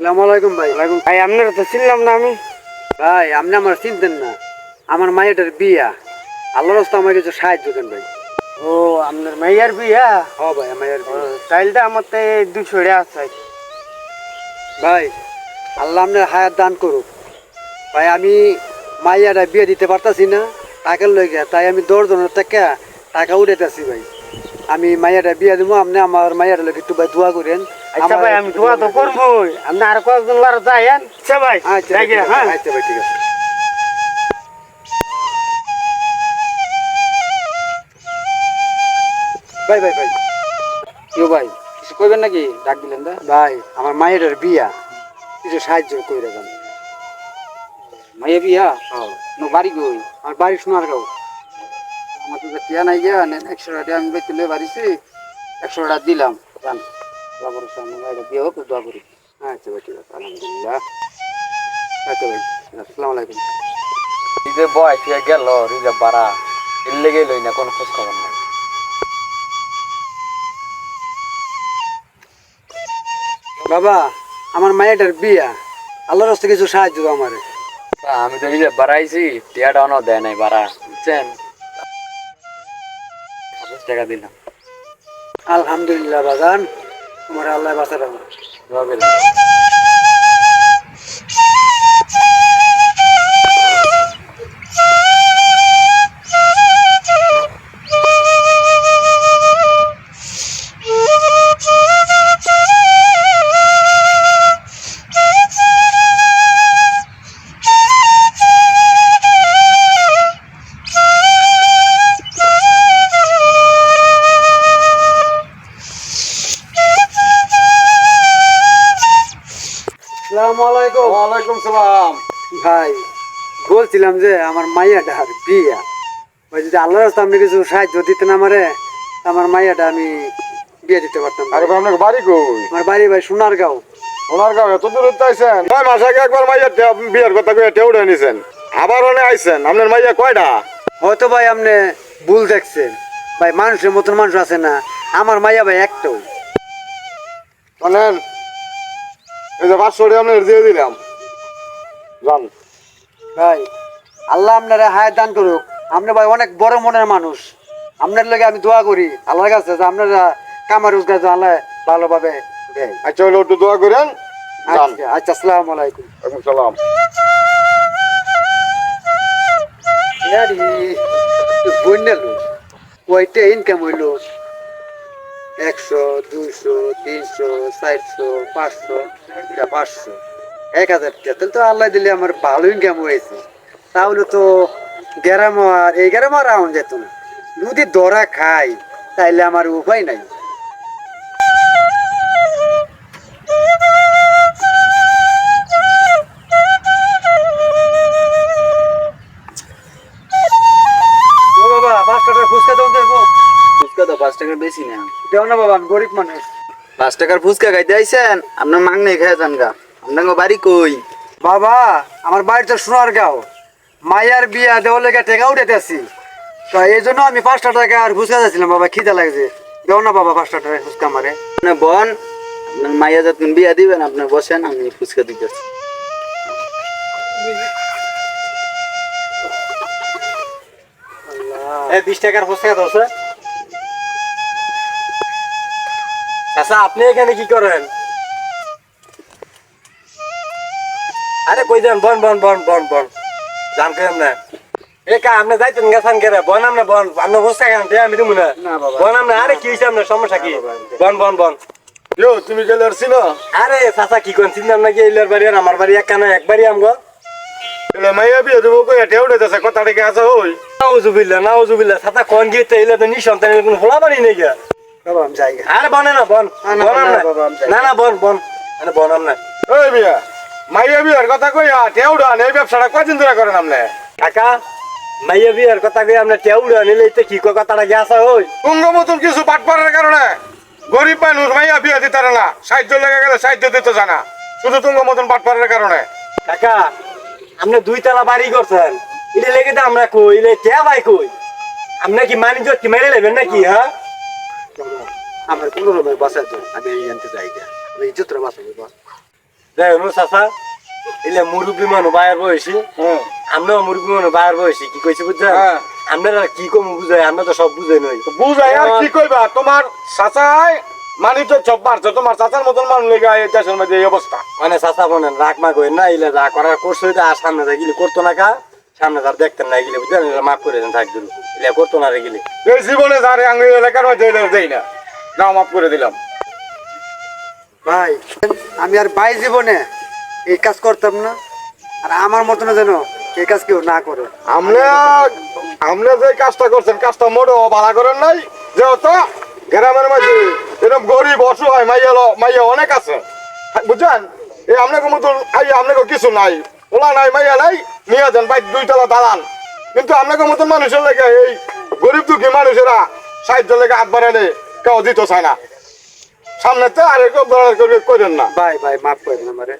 সালাম আলাইকুম ভাই। ভাই আপনারা তো চিনলাম না আমি। ভাই আপনি আমার চিনতেন না। আমার মায়েটার বিয়া। আল্লাহ রাস্তা আমার কিছু সাহায্য দেন ভাই। ও আপনার মাইয়ার বিয়া? হ ভাই মায়ের ও চাইলটা আমার তো দুশো আছে। ভাই আল্লাহ আপনার হায়াত দান করুক। ভাই আমি মাইয়াটা বিয়ে দিতে পারতাছি না টাকা লই গিয়া তাই আমি দশজনের টাকা টাকা উঠাইতেছি ভাই। আমি মাইয়াটা বিয়ে দিব আপনি আমার মাইয়াটা লোক একটু ভাই দোয়া করেন। আচ্ছা ভাই আমি দোয়া তো আপনি আর কয়েকজন যাইয়েন। আচ্ছা ভাই আচ্ছা হ্যাঁ? আচ্ছা ভাই ঠিক আছে। ভাই ভাই ভাই। ভাই কিছু কইবেন নাকি? ডাক দিলেন দা। ভাই আমার মায়ের বিয়া। কিছু সাহায্য করে দেবেন মাইয়া বিয়া? নো বাড়ি কই? আমার বাড়ি শোনার গাও আমার তো টিয়া নাই গিয়া একশো টাকা আমি বেতন লয়ে বাড়িছি। একশো টাকা দিলাম জান বাবার সামনে মায়ের বিয়ে হোক দোয়া করি। আচ্ছা ভাই ঠিক আছে আলহামদুলিল্লাহ। আচ্ছা ভাই আসসালামু আলাইকুম। যে বয় ঠিক গেল রিজার্ভ বাড়া। এলে গেলই না কোনো খোঁজ খবর নাই। বাবা আমার মায়ের বিয়া। আল্লাহর রাস্তায় কিছু সাহায্য দাও আমার। আমি তো রিজার্ভ বাড়াইছি টিয়াটা অনও দেয় নাই বাড়া। বুঝছেন? টাকা দিলাম। আলহামদুলিল্লাহ বাগান। তোমার আল্লাহ বাঁচা আসসালামু আলাইকুম। ওয়ালাইকুম সালাম। ভাই বলছিলাম যে আমার মাইয়াটা আর বিয়া। ভাই যদি আল্লাহর রাস্তা আপনি কিছু সাহায্য দিতেন আমারে আমার মাইয়াটা আমি বিয়ে দিতে পারতাম আরে ভাই আপনাকে বাড়ি কই? আমার বাড়ি ভাই সোনার গাঁও ওনার গাঁও এত দূর আইছেন? ভাই মাস আগে একবার মাইয়া বিয়ের কথা কয়ে টেউড়ে নিছেন। আবার অনেক আইছেন। আপনার মাইয়া কয়টা হয়তো ভাই আপনি ভুল দেখছেন। ভাই মানুষের মতন মানুষ আছে না। আমার মাইয়া ভাই একটাও। শোনেন এই যে পাঁচশো টাকা আপনার দিয়ে দিলাম। যান। ভাই আল্লাহ আপনার হায়াত দান করুক। আপনি ভাই অনেক বড় মনের মানুষ। আপনার লগে আমি দোয়া করি আল্লাহর কাছে যে আপনারা কামার রোজগার আল্লাহ ভালোভাবে দেয়। আচ্ছা হলো একটু দোয়া করেন। আচ্ছা আচ্ছা আসসালামু আলাইকুম। ওয়ালাইকুম সালাম। ইয়ারি বন্যালো কয়টা ইনকাম হইল। একশো, দুইশো, তিনশো, চারশো, পাঁচশো পাঁচশো। এক হাজার টাকা। তাহলে তো আল্লাহ দিলে আমার ভালো ইনকাম হয়েছে। তাহলে তো গ্যারাম আর এই গ্যারাম আর আউন যেত না। যদি দরা খাই, তাইলে আমার উপায় নাই। পাঁচ টাকার বেশি না। দেও না বাবা আমি গরিব মানুষ। পাঁচ টাকার ফুচকা খাইতে আইছেন? আপনার মাং নেই খাই যান গা। আপনার বাড়ি কই? বাবা আমার বাড়িতে সোনার গাঁও। মায়ার বিয়া দেওয়ার লেগে টেকা উঠেতেছি তো এই জন্য আমি পাঁচটা টাকা আর ফুচকা যাচ্ছিলাম বাবা খিদা লাগছে। দেও না বাবা পাঁচটা টাকা ফুচকা মারে আপনি বন আপনার মাইয়া যতক্ষণ বিয়া দিবেন আপনি বসেন আমি ফুচকা দিতেছি বিশ টাকার ফুচকা দোষে আচ্ছা আপনি এখানে কি করেন? আরে কই যান বন বন বন বন বন। জান কেন না এ কা আপনি যাইতেন গেছেন কেরে বন আমনে বন আপনি ফুচকা খান দে আমি দিমু না। বন আমনে আরে কি হইছে আপনার সমস্যা কি? বন বন বন। ইয়ো তুমি গেলে আর ছিল? আরে চাচা কি কোন চিন্তা নাকি এলার বাড়ি আর আমার বাড়ি এক কানা একবারই আমগো। এলে মাইয়া বিয়ে দেবো কয়ে টেউড়ে দিছে কথা থেকে আছে ওই? নাউজুবিল্লাহ নাউজুবিল্লাহ। চাচা কোন গিয়ে এইলা তো নিঃসন্তানের কোন হোলা বাড়ি নেই গা। বাবা আমি যাই। গে। আরে বনে না বন। না, না, বন না, আমনে। বাবা, আমি যাই। না না বন বন। আরে বন আমনে। ওই বিয়া মাইয়া বিয়ের কথা কইয়া টেউড়া এই ব্যবসাটা কয়দিন ধরে করেন আপনি কাকা মাইয়া বিয়ার কথা কই আমরা টেউড়া নিলে তো কি কো কথাটা গেছে ওই? তুঙ্গ মতন কিছু পাটপাড়ার কারণে গরিব মানুষ মাইয়া বিয়ে দিতে না। সাহায্য লেগে গেলে সাহায্য দিতে জানা। শুধু তুঙ্গ মতন পাটপাড়ার কারণে। কাকা আপনি দুই তলা বাড়ি করছেন। এটা লেগে তো আমরা কই ইলে কে ভাই কই? আপনি কি মানিজ্য কি মেরে নেবেন নাকি হ্যাঁ? আমার কোনো রকমের বাসা তো আমি এই আনতে যাই গে। আমি ইজ্জতরা বাসা বাস দেখুন চাচা এলে মুরব্বী মানুষ বাইর বয়সী হুম আমরাও মুরব্বী মানুষ বাইর বয়সী কি কইছি বুঝছেন? হ্যাঁ। আপনারা কি কম বুঝাই আমরা তো সব বুঝাই নই। বুঝাই আর কি কইবা তোমার চাচাই মানি তো সব মারছে তোমার চাচার মতন মানুষ লেগে এই দেশের মধ্যে এই অবস্থা। মানে চাচা বলেন রাগ মা কই না ইলে যা করার করছ এটা আর সামনে যা গিলে করতো না কা। সামনে তার দেখতেন না গিলে বুঝছেন এটা মাফ করে দেন থাক দিল। ইলে করতো না রে গিলে। এই জীবনে যারে আঙ্গুল এলাকার মধ্যে দেই না। নাও মাফ করে দিলাম। ভাই আমি আর ভাই জীবনে এই কাজ করতাম না। আর আমার মতন যেন এই কাজ কেউ না করে। আমরা আমরা যে কাজটা করছেন কাজটা মোটেও ভালো করেন নাই। যে যেহেতু গ্রামের মধ্যে এরকম গরিব অসহায় মাইয়া মাইয়া অনেক আছে। বুঝছেন? এই আপনাকে মতন আই আপনাকে কিছু নাই। ওলা নাই মাইয়া নাই নিয়ে যান ভাই দুইতলা দালান। কিন্তু আপনাকে মতন মানুষের লেগে এই গরিব দুঃখী মানুষেরা সাহায্য লেগে হাত বাড়ালে কেউ দিতে চায় না। সামনে তো আর এরকম করেন না। ভাই ভাই, মাফ করে দিন আমারে।